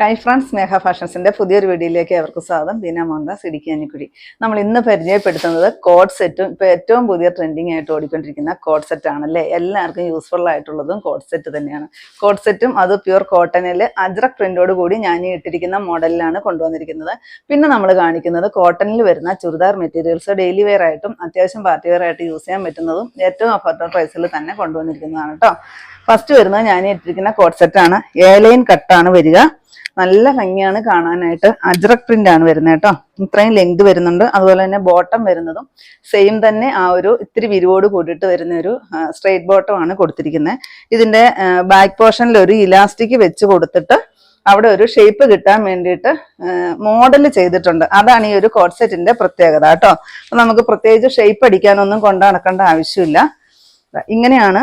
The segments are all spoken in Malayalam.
ഹായ് ഫ്രണ്ട്സ് സ്നേഹ ഫാഷൻസിന്റെ പുതിയൊരു വീഡിയോയിലേക്ക് അവർക്ക് സ്വാഗതം. ബീന മോഹൻദാസ് ഇടുക്കി നമ്മൾ ഇന്ന് പരിചയപ്പെടുത്തുന്നത് കോഡ് സെറ്റും ഇപ്പോൾ ഏറ്റവും പുതിയ ട്രെൻഡിങ് ആയിട്ട് ഓടിക്കൊണ്ടിരിക്കുന്ന കോഡ് സെറ്റ് ആണല്ലേ? എല്ലാവർക്കും യൂസ്ഫുൾ ആയിട്ടുള്ളതും കോഡ് സെറ്റ് തന്നെയാണ്. കോഡ് സെറ്റും അത് പ്യുർ കോട്ടണിൽ അജ്രക് പ്രിന്റോട് കൂടി ഞാൻ ഇട്ടിരിക്കുന്ന മോഡലിലാണ് കൊണ്ടുവന്നിരിക്കുന്നത്. പിന്നെ നമ്മൾ കാണിക്കുന്നത് കോട്ടണിൽ വരുന്ന ചുരിദാർ മെറ്റീരിയൽസ് ഡെയിലി വെയർ ആയിട്ടും അത്യാവശ്യം പാർട്ടി വെയർ ആയിട്ട് യൂസ് ചെയ്യാൻ പറ്റുന്നതും ഏറ്റവും അഫോർഡബിൾ പ്രൈസിൽ തന്നെ കൊണ്ടുവന്നിരിക്കുന്നതാണ് കേട്ടോ ഫസ്റ്റ് വരുന്നത് ഞാൻ ഇട്ടിരിക്കുന്ന കോഡ് സെറ്റാണ് ഏലൈൻ കട്ടാണ് വരിക. നല്ല ഭംഗിയാണ് കാണാനായിട്ട്. അജ്രക് പ്രിന്റ് ആണ് വരുന്നത് കേട്ടോ. ഇത്രയും ലെങ്ത് വരുന്നുണ്ട്. അതുപോലെ തന്നെ ബോട്ടം വരുന്നതും സെയിം തന്നെ ആ ഒരു ഇത്തിരി വിരിവോട് കൂടിയിട്ട് വരുന്ന ഒരു സ്ട്രെയിറ്റ് ബോട്ടം ആണ് കൊടുത്തിരിക്കുന്നത് ഇതിന്റെ ബാക്ക് പോർഷനിൽ ഒരു ഇലാസ്റ്റിക് വെച്ച് കൊടുത്തിട്ട് അവിടെ ഒരു ഷേപ്പ് കിട്ടാൻ വേണ്ടിയിട്ട് മോഡൽ ചെയ്തിട്ടുണ്ട്. അതാണ് ഈ ഒരു കോഡ്സെറ്റിന്റെ പ്രത്യേകത കേട്ടോ. നമുക്ക് പ്രത്യേകിച്ച് ഷേപ്പ് അടിക്കാനൊന്നും കൊണ്ടു നടക്കേണ്ട ആവശ്യമില്ല. ഇങ്ങനെയാണ്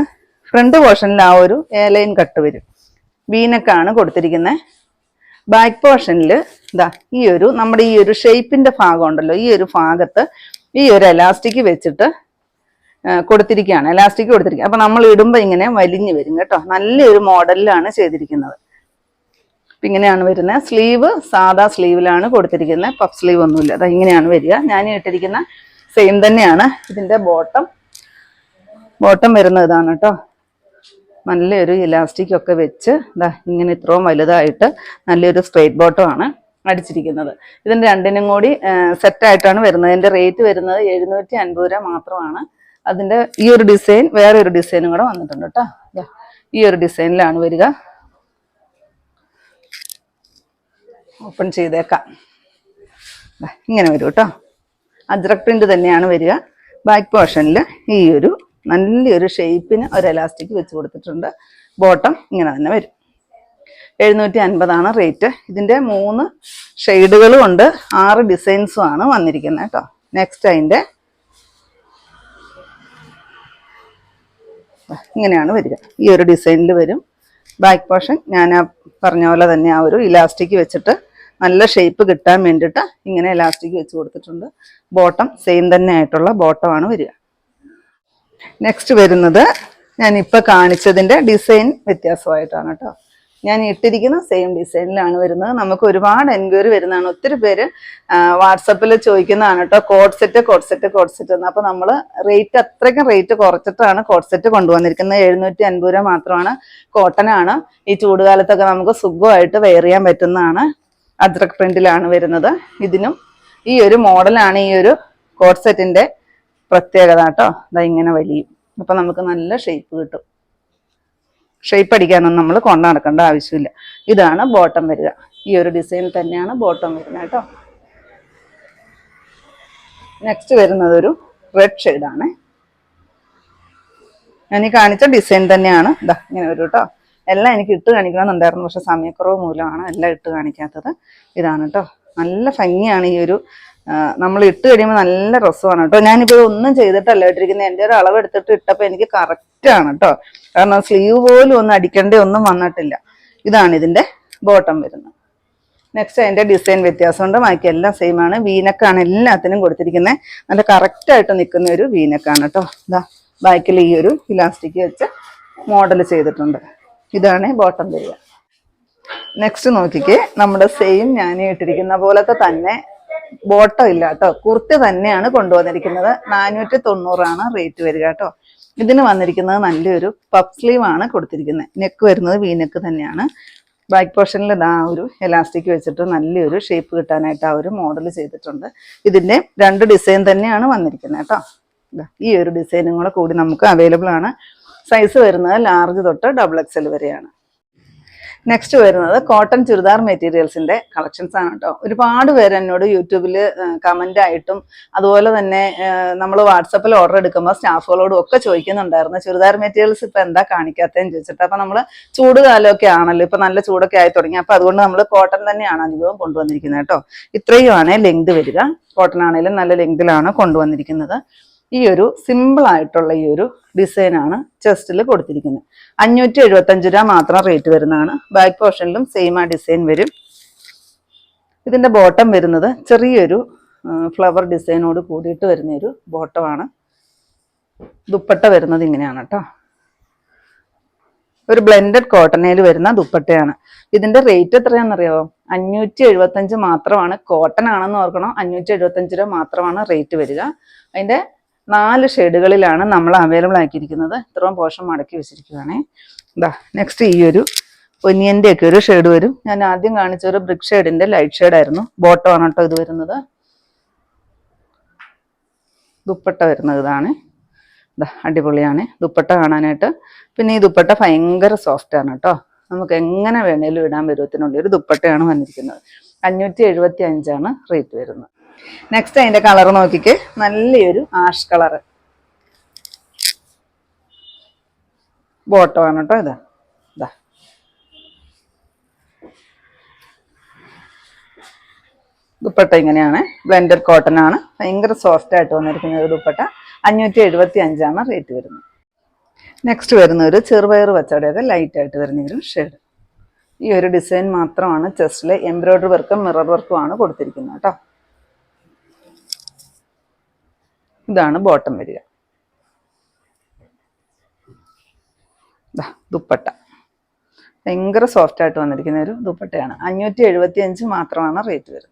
ഫ്രണ്ട് പോർഷനിൽ ആ ഒരു ഏലൈൻ കട്ട് വരും. വീനക്കാണ് കൊടുത്തിരിക്കുന്നത് ബാക്ക് പോർഷനിൽ ഇതാ ഈ ഒരു നമ്മുടെ ഈ ഒരു ഷേപ്പിന്റെ ഭാഗം ഉണ്ടല്ലോ ഈ ഒരു ഭാഗത്ത് ഈ ഒരു എലാസ്റ്റിക് വെച്ചിട്ട് കൊടുത്തിരിക്കുകയാണ്. എലാസ്റ്റിക് കൊടുത്തിരിക്കുക. അപ്പൊ നമ്മൾ ഇടുമ്പോൾ ഇങ്ങനെ വലിഞ്ഞു വരും കേട്ടോ. നല്ലൊരു മോഡലിലാണ് ചെയ്തിരിക്കുന്നത്. അപ്പൊ ഇങ്ങനെയാണ് വരുന്നത് സ്ലീവ് സാധാ സ്ലീവിലാണ് കൊടുത്തിരിക്കുന്നത് പഫ് സ്ലീവ് ഒന്നുമില്ല. അത് ഇങ്ങനെയാണ് വരിക. ഞാൻ ഇട്ടിരിക്കുന്ന സെയിം തന്നെയാണ്. ഇതിന്റെ ബോട്ടം ബോട്ടം വരുന്നത് ഇതാണ് കേട്ടോ. നല്ലൊരു ഇലാസ്റ്റിക് ഒക്കെ വെച്ച് ദാ ഇങ്ങനെ ഇത്രയും വലുതായിട്ട് നല്ലൊരു സ്ട്രെയിറ്റ് ബോട്ടം ആണ് അടിച്ചിരിക്കുന്നത്. ഇതിന് രണ്ടിനും കൂടി സെറ്റായിട്ടാണ് വരുന്നത്. ഇതിന്റെ റേറ്റ് വരുന്നത് എഴുന്നൂറ്റി അൻപത് രൂപ മാത്രമാണ്. അതിന്റെ ഈ ഒരു ഡിസൈൻ വേറെ ഒരു ഡിസൈനും കൂടെ വന്നിട്ടുണ്ട് കേട്ടോ ഈ ഒരു ഡിസൈനിലാണ് വരിക. ഓപ്പൺ ചെയ്തേക്കാം. ഇങ്ങനെ വരും കേട്ടോ അജ്രക് പ്രിന്റ് തന്നെയാണ് വരിക. ബാക്ക് പോർഷനിൽ ഈ ഒരു നല്ലൊരു ഷേപ്പിന് ഒരു എലാസ്റ്റിക് വെച്ച് കൊടുത്തിട്ടുണ്ട്. ബോട്ടം ഇങ്ങനെ തന്നെ വരും. എഴുന്നൂറ്റി അൻപതാണ് റേറ്റ് ഇതിന്റെ മൂന്ന് ഷെയ്ഡുകളും ഉണ്ട്. ആറ് ഡിസൈൻസും ആണ് വന്നിരിക്കുന്നത് കേട്ടോ. നെക്സ്റ്റ് അതിന്റെ ഇങ്ങനെയാണ് വരിക. ഈ ഒരു ഡിസൈനിൽ വരും. ബാക്ക് പോർഷൻ ഞാൻ ആ പറഞ്ഞ പോലെ തന്നെ ആ ഒരു ഇലാസ്റ്റിക് വെച്ചിട്ട് നല്ല ഷേപ്പ് കിട്ടാൻ വേണ്ടിയിട്ട് ഇങ്ങനെ ഇലാസ്റ്റിക് വെച്ച് കൊടുത്തിട്ടുണ്ട്. ബോട്ടം സെയിം തന്നെ ആയിട്ടുള്ള ബോട്ടമാണ് വരിക. നെക്സ്റ്റ് വരുന്നത് ഞാൻ ഇപ്പൊ കാണിച്ചതിന്റെ ഡിസൈൻ വ്യത്യാസമായിട്ടാണ് കേട്ടോ. ഞാൻ ഇട്ടിരിക്കുന്ന സെയിം ഡിസൈനിലാണ് വരുന്നത്. നമുക്ക് ഒരുപാട് എൻക്വയറി വരുന്നതാണ്. ഒത്തിരി പേര് വാട്സപ്പിൽ ചോദിക്കുന്നതാണ് കേട്ടോ code set code set code set എന്ന്. അപ്പോൾ നമ്മൾ റേറ്റ് അത്രയ്ക്കും റേറ്റ് കുറച്ചിട്ടാണ് കോഡ് സെറ്റ് കൊണ്ടുവന്നിരിക്കുന്നത്. എഴുന്നൂറ്റി അൻപത് രൂപ മാത്രമാണ് കോട്ടൺ ആണ്. ഈ ചൂടുകാലത്തൊക്കെ നമുക്ക് സുഖമായിട്ട് വെയർ ചെയ്യാൻ പറ്റുന്നതാണ്. അദ്രക് പ്രിന്റിലാണ് വരുന്നത്. ഇതിനും ഈ ഒരു മോഡലാണ് ഈ ഒരു കോഡ് സെറ്റിന്റെ പ്രത്യേകത കേട്ടോ. ഇതാ ഇങ്ങനെ വലിയും. അപ്പൊ നമുക്ക് നല്ല ഷേപ്പ് കിട്ടും. ഷേപ്പ് അടിക്കാനൊന്നും നമ്മൾ കൊണ്ടു നടക്കേണ്ട ആവശ്യമില്ല. ഇതാണ് ബോട്ടം വരിക. ഈ ഒരു ഡിസൈൻ തന്നെയാണ് ബോട്ടം വരുന്നത് കേട്ടോ. നെക്സ്റ്റ് വരുന്നത് ഒരു റെഡ് ഷെയ്ഡാണ് ഞാൻ ഈ കാണിച്ച ഡിസൈൻ തന്നെയാണ്. ഇതാ ഇങ്ങനെ വരും കേട്ടോ. എല്ലാം എനിക്ക് ഇട്ട് കാണിക്കണമെന്നുണ്ടായിരുന്നു. പക്ഷെ സമയക്കുറവ് മൂലമാണ് എല്ലാം ഇട്ട് കാണിക്കാത്തത്. ഇതാണ് കേട്ടോ. നല്ല ഭംഗിയാണ് ഈ ഒരു നമ്മൾ ഇട്ട് കഴിയുമ്പോൾ നല്ല രസമാണ് കേട്ടോ. ഞാനിപ്പോൾ ഒന്നും ചെയ്തിട്ടല്ല ഇട്ടിരിക്കുന്നത് എന്റെ ഒരു അളവ് എടുത്തിട്ട് ഇട്ടപ്പോൾ എനിക്ക് കറക്റ്റ് ആണ് കേട്ടോ. കാരണം സ്ലീവ് പോലും ഒന്നും അടിക്കേണ്ട ഒന്നും വന്നിട്ടില്ല. ഇതാണ് ഇതിന്റെ ബോട്ടം വരുന്നത്. നെക്സ്റ്റ് അതിന്റെ ഡിസൈൻ വ്യത്യാസമുണ്ട്. ബാക്കി എല്ലാം സെയിം ആണ്. വീനക്കാണ് എല്ലാത്തിനും കൊടുത്തിരിക്കുന്നത് നല്ല കറക്റ്റ് ആയിട്ട് നിൽക്കുന്ന ഒരു വീനക്കാണ് കേട്ടോ. ഇതാ ബാക്കിൽ ഈ ഒരു ഇലാസ്റ്റിക് വെച്ച് മോഡൽ ചെയ്തിട്ടുണ്ട്. ഇതാണ് ബോട്ടം വരിക നെക്സ്റ്റ് നോക്കിക്കേ. നമ്മുടെ സെയിം ഞാൻ ഇട്ടിരിക്കുന്ന പോലത്തെ തന്നെ ബോട്ടം ഇല്ല കേട്ടോ. കുർത്തി തന്നെയാണ് കൊണ്ടുവന്നിരിക്കുന്നത്. നാനൂറ്റി തൊണ്ണൂറാണ് റേറ്റ് വരിക കേട്ടോ. ഇതിന് വന്നിരിക്കുന്നത് നല്ലൊരു പഫ് സ്ലീവ് ആണ് കൊടുത്തിരിക്കുന്നത്. നെക്ക് വരുന്നത് വി നെക്ക് തന്നെയാണ്. ബാക്ക് പോർഷനിൽ ഇതാ ഒരു എലാസ്റ്റിക് വെച്ചിട്ട് നല്ലൊരു ഷേപ്പ് കിട്ടാനായിട്ട് ആ ഒരു മോഡൽ ചെയ്തിട്ടുണ്ട്. ഇതിന്റെ രണ്ട് ഡിസൈൻ തന്നെയാണ് വന്നിരിക്കുന്നത് കേട്ടോ. ഈ ഒരു ഡിസൈനും കൂടെ കൂടി നമുക്ക് അവൈലബിൾ ആണ്. സൈസ് വരുന്നത് ലാർജ് തൊട്ട് ഡബിൾ എക്സൽ വരെയാണ്. നെക്സ്റ്റ് വരുന്നത് കോട്ടൺ ചുരിദാർ മെറ്റീരിയൽസിന്റെ കളക്ഷൻസ് ആണ് കേട്ടോ ഒരുപാട് പേര് എന്നോട് യൂട്യൂബിൽ കമന്റ് ആയിട്ടും അതുപോലെ തന്നെ നമ്മൾ വാട്സപ്പിൽ ഓർഡർ എടുക്കുമ്പോൾ സ്റ്റാഫുകളോടും ഒക്കെ ചോദിക്കുന്നുണ്ടായിരുന്നു ചുരിദാർ മെറ്റീരിയൽസ് ഇപ്പൊ എന്താ കാണിക്കാത്തതെന്ന് ചോദിച്ചിട്ട്. അപ്പൊ നമ്മൾ ചൂടുകാലമൊക്കെ ആണല്ലോ ഇപ്പൊ നല്ല ചൂടൊക്കെ ആയി തുടങ്ങി. അപ്പൊ അതുകൊണ്ട് നമ്മൾ കോട്ടൺ തന്നെയാണ് അധികവും കൊണ്ടുവന്നിരിക്കുന്നത് കേട്ടോ ഇത്രയുമാണ് ലെങ്ത് വരിക. കോട്ടൺ ആണെങ്കിലും നല്ല ലെങ്തിലാണ് കൊണ്ടുവന്നിരിക്കുന്നത്. ഈ ഒരു സിമ്പിൾ ആയിട്ടുള്ള ഈ ഒരു ഡിസൈൻ ആണ് ചെസ്റ്റിൽ കൊടുത്തിരിക്കുന്നത്. അഞ്ഞൂറ്റി എഴുപത്തഞ്ച് രൂപ മാത്രം റേറ്റ് വരുന്നതാണ്. ബാക്ക് പോർഷനിലും സെയിം ആ ഡിസൈൻ വരും. ഇതിന്റെ ബോട്ടം വരുന്നത് ചെറിയൊരു ഫ്ലവർ ഡിസൈനോട് കൂടിയിട്ട് വരുന്ന ഒരു ബോട്ടമാണ് ദുപ്പട്ട വരുന്നത് ഇങ്ങനെയാണ് കേട്ടോ ഒരു ബ്ലെൻഡഡ് കോട്ടണയിൽ വരുന്ന ദുപ്പട്ടയാണ്. ഇതിന്റെ റേറ്റ് എത്രയാണെന്നറിയോ അഞ്ഞൂറ്റി എഴുപത്തഞ്ച് മാത്രമാണ്. കോട്ടൺ ആണെന്ന് ഓർക്കണം? അഞ്ഞൂറ്റി എഴുപത്തഞ്ച് രൂപ മാത്രമാണ് റേറ്റ് വരിക. അതിന്റെ നാല് ഷെയ്ഡുകളിലാണ് നമ്മൾ അവൈലബിൾ ആക്കിയിരിക്കുന്നത്. ഇത്രയും പോർഷൻ മടക്കി വെച്ചിരിക്കുകയാണേ ഇതാ നെക്സ്റ്റ് ഈ ഒരു ഒന്നിയന്റെ ഒക്കെ ഒരു ഷെയ്ഡ് വരും. ഞാൻ ആദ്യം കാണിച്ച ഒരു ബ്രിക് ഷെയ്ഡിന്റെ ലൈറ്റ് ഷെയ്ഡ് ആയിരുന്നു. ബോട്ടം ആണ് കേട്ടോ ഇത് വരുന്നത്. ദുപ്പട്ട വരുന്നത് ഇതാണ്. അടിപൊളിയാണ്. ദുപ്പട്ട കാണാനായിട്ട്. പിന്നെ ഈ ദുപ്പട്ട ഭയങ്കര സോഫ്റ്റ് ആണ് കേട്ടോ. നമുക്ക് എങ്ങനെ വേണേലും ഇടാൻ പരുവത്തിനുള്ള ഒരു ദുപ്പട്ടയാണ് വന്നിരിക്കുന്നത്. അഞ്ഞൂറ്റി എഴുപത്തി അഞ്ചാണ് റേറ്റ് വരുന്നത്. നെക്സ്റ്റ് അതിന്റെ കളർ നോക്കിക്ക്. നല്ലൊരു ആഷ് കളറ് ബോട്ടമാണ് കേട്ടോ ഇതാ. ഇതാ ദുപ്പട്ട ഇങ്ങനെയാണ്. ബ്ലെൻഡർ കോട്ടൺ ആണ്. ഭയങ്കര സോഫ്റ്റ് ആയിട്ട് വന്നിരിക്കുന്ന ഒരു ദുപ്പട്ട. അഞ്ഞൂറ്റി എഴുപത്തി അഞ്ചാണ് റേറ്റ് വരുന്നത്. നെക്സ്റ്റ് വരുന്ന ഒരു ചെറുപയർ പച്ചടിയൊക്കെ ലൈറ്റ് ആയിട്ട് വരുന്ന ഒരു ഷെയ്ഡ് ഈ ഒരു ഡിസൈൻ മാത്രമാണ് ചെസ്റ്റിലെ എംബ്രോയ്ഡറി വർക്കും മിറർ വർക്കും ആണ് കൊടുത്തിരിക്കുന്നത് കേട്ടോ ഇതാണ് ബോട്ടം വരിക. ദുപ്പട്ട. ഭയങ്കര സോഫ്റ്റ് ആയിട്ട് വന്നിരിക്കുന്ന ഒരു ദുപ്പട്ടയാണ്. അഞ്ഞൂറ്റി എഴുപത്തി അഞ്ച് മാത്രമാണ് റേറ്റ് വരുന്നത്.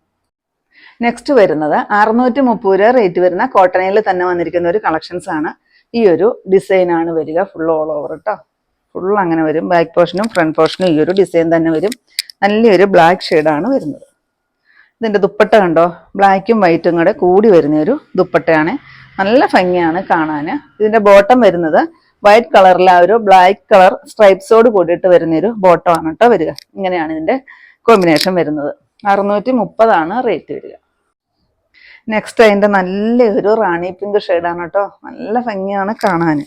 നെക്സ്റ്റ് വരുന്നത് അറുന്നൂറ്റി മുപ്പത് രൂപ റേറ്റ് വരുന്ന കോട്ടണിയിൽ തന്നെ വന്നിരിക്കുന്ന ഒരു കളക്ഷൻസ് ആണ്. ഈ ഒരു ഡിസൈൻ ആണ് വരിക. ഫുൾ ഓൾ ഓവർ കേട്ടോ ഫുൾ അങ്ങനെ വരും. ബാക്ക് പോർഷനും ഫ്രണ്ട് പോർഷനും ഈ ഒരു ഡിസൈൻ തന്നെ വരും. നല്ലൊരു ബ്ലാക്ക് ഷെയ്ഡാണ് വരുന്നത്. ഇതിന്റെ ദുപ്പട്ട കണ്ടോ? ബ്ലാക്കും വൈറ്റും കൂടെ കൂടി വരുന്ന ഒരു ദുപ്പട്ടയാണ്. നല്ല ഭംഗിയാണ് കാണാൻ ഇതിന്റെ ബോട്ടം വരുന്നത് വൈറ്റ് കളറിൽ ആ ഒരു ബ്ലാക്ക് കളർ സ്ട്രൈപ്സോട് കൂടിയിട്ട് വരുന്ന ഒരു ബോട്ടം ആണ് കേട്ടോ വരിക. ഇങ്ങനെയാണ് ഇതിന്റെ കോമ്പിനേഷൻ വരുന്നത്. അറുന്നൂറ്റി മുപ്പതാണ് റേറ്റ് വരിക. നെക്സ്റ്റ് അതിന്റെ നല്ല ഒരു റാണി പിങ്ക് ഷെയ്ഡാണ് കേട്ടോ നല്ല ഭംഗിയാണ് കാണാൻ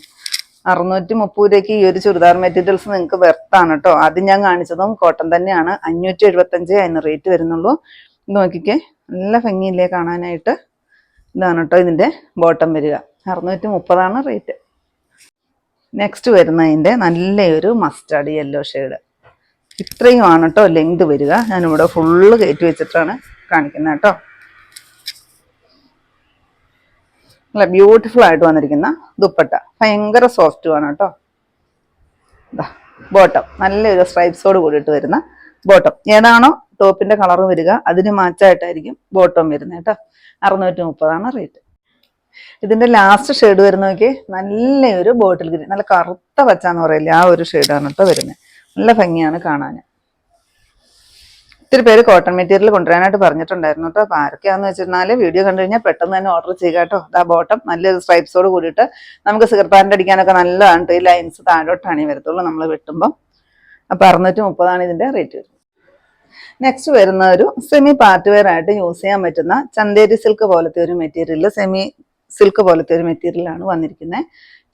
അറുന്നൂറ്റി മുപ്പത് രൂപയ്ക്ക് ഈ ഒരു ചുരിദാർ മെറ്റീരിയൽസ് നിങ്ങൾക്ക് വെർത്താണ് കേട്ടോ ആദ്യം ഞാൻ കാണിച്ചതും കോട്ടൺ തന്നെയാണ്. അഞ്ഞൂറ്റി എഴുപത്തഞ്ച് അതിന് റേറ്റ് വരുന്നുള്ളൂ. നോക്കിക്കേ. നല്ല ഭംഗിയില്ലേ കാണാനായിട്ട്. ഇതാണ് കേട്ടോ ഇതിന്റെ ബോട്ടം വരിക. അറുന്നൂറ്റി മുപ്പതാണ് റേറ്റ്. നെക്സ്റ്റ് വരുന്നതിന്റെ നല്ലൊരു മസ്റ്റാർഡ് യെല്ലോ ഷെയ്ഡ് ഇത്രയുമാണ് കേട്ടോ ലെങ്ത് വരിക. ഞാനിവിടെ ഫുള്ള് കയറ്റി വെച്ചിട്ടാണ് കാണിക്കുന്നത് കേട്ടോ. നല്ല ബ്യൂട്ടിഫുൾ ആയിട്ട് വന്നിരിക്കുന്ന ദുപ്പട്ട. ഭയങ്കര സോഫ്റ്റ് ആണ് കേട്ടോ. ബോട്ടം നല്ലൊരു സ്ട്രൈപ്സോട് കൂടിയിട്ട് വരുന്ന ബോട്ടം ഏതാണോ ടോപ്പിന്റെ കളർ വരിക. അതിന് മാച്ചായിട്ടായിരിക്കും ബോട്ടം വരുന്നത് കേട്ടോ. അറുന്നൂറ്റി മുപ്പതാണ് റേറ്റ്. ഇതിന്റെ ലാസ്റ്റ് ഷെയ്ഡ് വരുന്ന നോക്കി നല്ലൊരു ബോട്ടിൽ ഗ്രീൻ നല്ല കറുത്ത പച്ച എന്ന് പറയില്ല ആ ഒരു ഷെയ്ഡാണ് കേട്ടോ വരുന്നത്. നല്ല ഭംഗിയാണ് കാണാൻ. ഒത്തിരി പേര് കോട്ടൺ മെറ്റീരിയൽ കൊണ്ടുവരാനായിട്ട് പറഞ്ഞിട്ടുണ്ടായിരുന്നു കേട്ടോ. അപ്പോൾ ആരൊക്കെയാണെന്ന് വെച്ചിരുന്നാൽ വീഡിയോ കണ്ടു കഴിഞ്ഞാൽ പെട്ടെന്ന് തന്നെ ഓർഡർ ചെയ്യുക കേട്ടോ. ആ ബോട്ടം നല്ല സ്ട്രൈപ്സോട് കൂടിയിട്ട് നമുക്ക് സിഗർ അടിക്കാനൊക്കെ നല്ലതാണ് ഈ ലൈൻസ് താഴോട്ടാണ് ഈ വരത്തുള്ളൂ നമ്മൾ വെട്ടുമ്പോൾ അപ്പോൾ അറുന്നൂറ്റി മുപ്പതാണ് ഇതിന്റെ റേറ്റ് വരുന്നത്. നെക്സ്റ്റ് വരുന്ന ഒരു സെമി പാർട്ട് വെയർ ആയിട്ട് യൂസ് ചെയ്യാൻ പറ്റുന്ന ചന്തേരി സിൽക്ക് പോലത്തെ ഒരു മെറ്റീരിയൽ സെമി സിൽക്ക് പോലത്തെ ഒരു മെറ്റീരിയലാണ് വന്നിരിക്കുന്നത്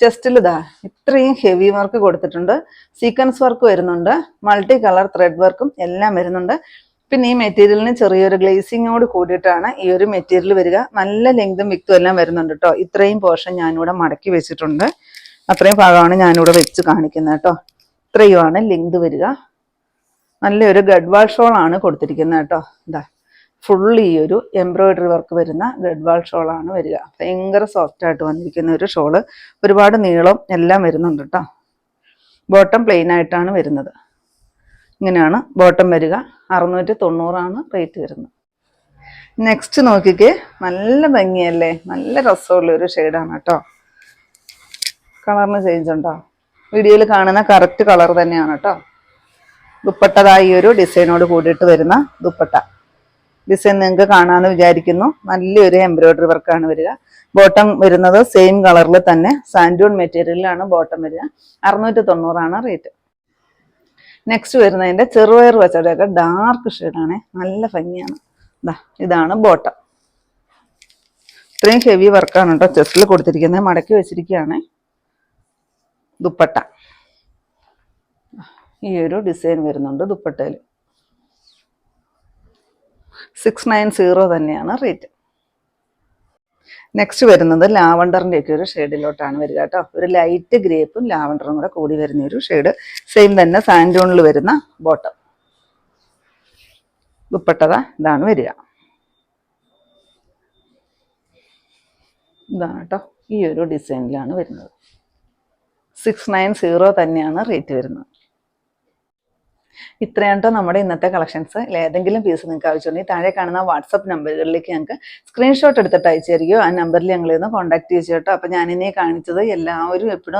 ചെസ്റ്റിൽ ഇതാ ഇത്രയും ഹെവി വർക്ക് കൊടുത്തിട്ടുണ്ട്. സീക്വൻസ് വർക്ക് വരുന്നുണ്ട്. മൾട്ടി കളർ ത്രെഡ് വർക്കും എല്ലാം വരുന്നുണ്ട്. പിന്നെ ഈ മെറ്റീരിയലിന് ചെറിയൊരു ഗ്ലേസിങ്ങോട് കൂടിയിട്ടാണ് ഈ ഒരു മെറ്റീരിയൽ വരിക. നല്ല ലെങ്തും വിക്തും എല്ലാം വരുന്നുണ്ട് കേട്ടോ ഇത്രയും പോർഷൻ ഞാനിവിടെ മടക്കി വെച്ചിട്ടുണ്ട്. അത്രയും ഭാഗമാണ് ഞാനിവിടെ വെച്ച് കാണിക്കുന്നത് കേട്ടോ ഇത്രയുമാണ് ലെങ്ത് വരിക. നല്ലൊരു ഗഡ്വാൾ ഷോൾ ആണ് കൊടുത്തിരിക്കുന്നത് കേട്ടോ. ഇതാ ഫുൾ ഈ ഒരു എംബ്രോയിഡറി വർക്ക് വരുന്ന ഗഡ്വാൾ ഷോളാണ് വരിക. ഭയങ്കര സോഫ്റ്റ് ആയിട്ട് വന്നിരിക്കുന്ന ഒരു ഷോൾ. ഒരുപാട് നീളം എല്ലാം വരുന്നുണ്ട് കേട്ടോ. ബോട്ടം പ്ലെയിൻ ആയിട്ടാണ് വരുന്നത്. ഇങ്ങനെയാണ് ബോട്ടം വരിക. അറുന്നൂറ്റി തൊണ്ണൂറാണ് റേറ്റ് വരുന്നത്. നെക്സ്റ്റ് നോക്കിക്കേ. നല്ല ഭംഗിയല്ലേ? നല്ല രസമുള്ള ഒരു ഷെയ്ഡാണ് കേട്ടോ. കളറിന് ചേഞ്ച് ഉണ്ടോ? വീഡിയോയിൽ കാണുന്ന കറക്റ്റ് കളർ തന്നെയാണ് കേട്ടോ. ദുപ്പട്ടതായി ഒരു ഡിസൈനോട് കൂടിയിട്ട് വരുന്ന ദുപ്പട്ട. ഡിസൈൻ നിങ്ങൾക്ക് കാണാമെന്ന് വിചാരിക്കുന്നു. നല്ലൊരു എംബ്രോയ്ഡറി വർക്കാണ് വരിക. ബോട്ടം വരുന്നത് സെയിം കളറിൽ തന്നെ സാൻഡൂൺ മെറ്റീരിയലിലാണ് ബോട്ടം വരിക. അറുന്നൂറ്റി തൊണ്ണൂറാണ് റേറ്റ്. നെക്സ്റ്റ് വരുന്നതിന്റെ ചെറുപയർ വച്ചടയൊക്കെ ഡാർക്ക് ഷെയ്ഡാണ്. നല്ല ഭംഗിയാണ്. ഇതാണ് ബോട്ടം. ഇത്രയും ഹെവി വർക്കാണ് കേട്ടോ. ചെസ്റ്റിൽ കൊടുത്തിരിക്കുന്നത്. മടക്കി വെച്ചിരിക്കുകയാണ്. ദുപ്പട്ട. ഈ ഒരു ഡിസൈൻ വരുന്നുണ്ട് ദുപ്പട്ടയിൽ. സിക്സ് നയൻ സീറോ തന്നെയാണ് റേറ്റ്. നെക്സ്റ്റ് വരുന്നത് ലാവണ്ടറിന്റെ ഒക്കെ ഒരു ഷെയ്ഡിലോട്ടാണ് വരിക കേട്ടോ. ഒരു ലൈറ്റ് ഗ്രേപ്പും ലാവണ്ടറും കൂടെ കൂടി വരുന്ന ഒരു ഷെയ്ഡ്. സെയിം തന്നെ സാൻഡൂണിൽ വരുന്ന ബോട്ടം ദുപ്പട്ടത ഇതാണ് വരിക. ഇതാണ് കേട്ടോ ഈ ഒരു ഡിസൈനിലാണ് വരുന്നത്. സിക്സ് നയൻ സീറോ തന്നെയാണ് റേറ്റ് വരുന്നത്. ഇത്രയാണ് കേട്ടോ നമ്മുടെ ഇന്നത്തെ കളക്ഷൻസ് ഏതെങ്കിലും പീസ് നിങ്ങൾക്ക് ആവശ്യമുണ്ടെങ്കിൽ താഴെ കാണുന്ന വാട്സപ്പ് നമ്പറുകളിലേക്ക് ഞങ്ങൾക്ക് സ്ക്രീൻഷോട്ട് എടുത്തിട്ട് അയച്ചു തരികയോ ആ നമ്പറിൽ ഞങ്ങളെ ഒന്ന് കോൺടാക്ട് ചെയ്തു കേട്ടോ അപ്പോൾ ഞാനിനി കാണിച്ചത് എല്ലാവരും എപ്പോഴും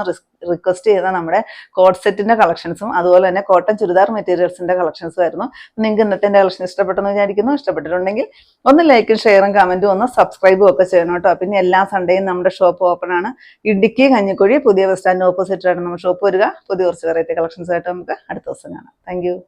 റിക്വസ്റ്റ് ചെയ്ത നമ്മുടെ കോട്ട് സെറ്റിന്റെ കളക്ഷൻസും അതുപോലെ തന്നെ കോട്ടൺ ചുരിദാർ മെറ്റീരിയൽസിന്റെ കളക്ഷൻസും ആയിരുന്നു. നിങ്ങൾക്ക് ഇന്നത്തെ എന്റെ കളക്ഷൻ ഇഷ്ടപ്പെട്ടെന്ന് വിചാരിക്കുന്നു. ഇഷ്ടപ്പെട്ടിട്ടുണ്ടെങ്കിൽ ഒന്ന് ലൈക്കും ഷെയറും കമന്റും ഒന്ന് സബ്സ്ക്രൈബും ഒക്കെ ചെയ്യണം കേട്ടോ. പിന്നെ എല്ലാ സൺഡേയും നമ്മുടെ ഷോപ്പ് ഓപ്പൺ ആണ്. ഇടുക്കി കഞ്ഞിക്കുഴി പുതിയ ബസ് സ്റ്റാൻഡിന് ഓപ്പോസിറ്റ് ആണ് നമ്മുടെ ഷോപ്പ് വരിക. പുതിയ കുറച്ച് വെറൈറ്റി കളക്ഷൻസ് ആയിട്ട് നമുക്ക് അടുത്ത ദിവസം കാണാം. താങ്ക്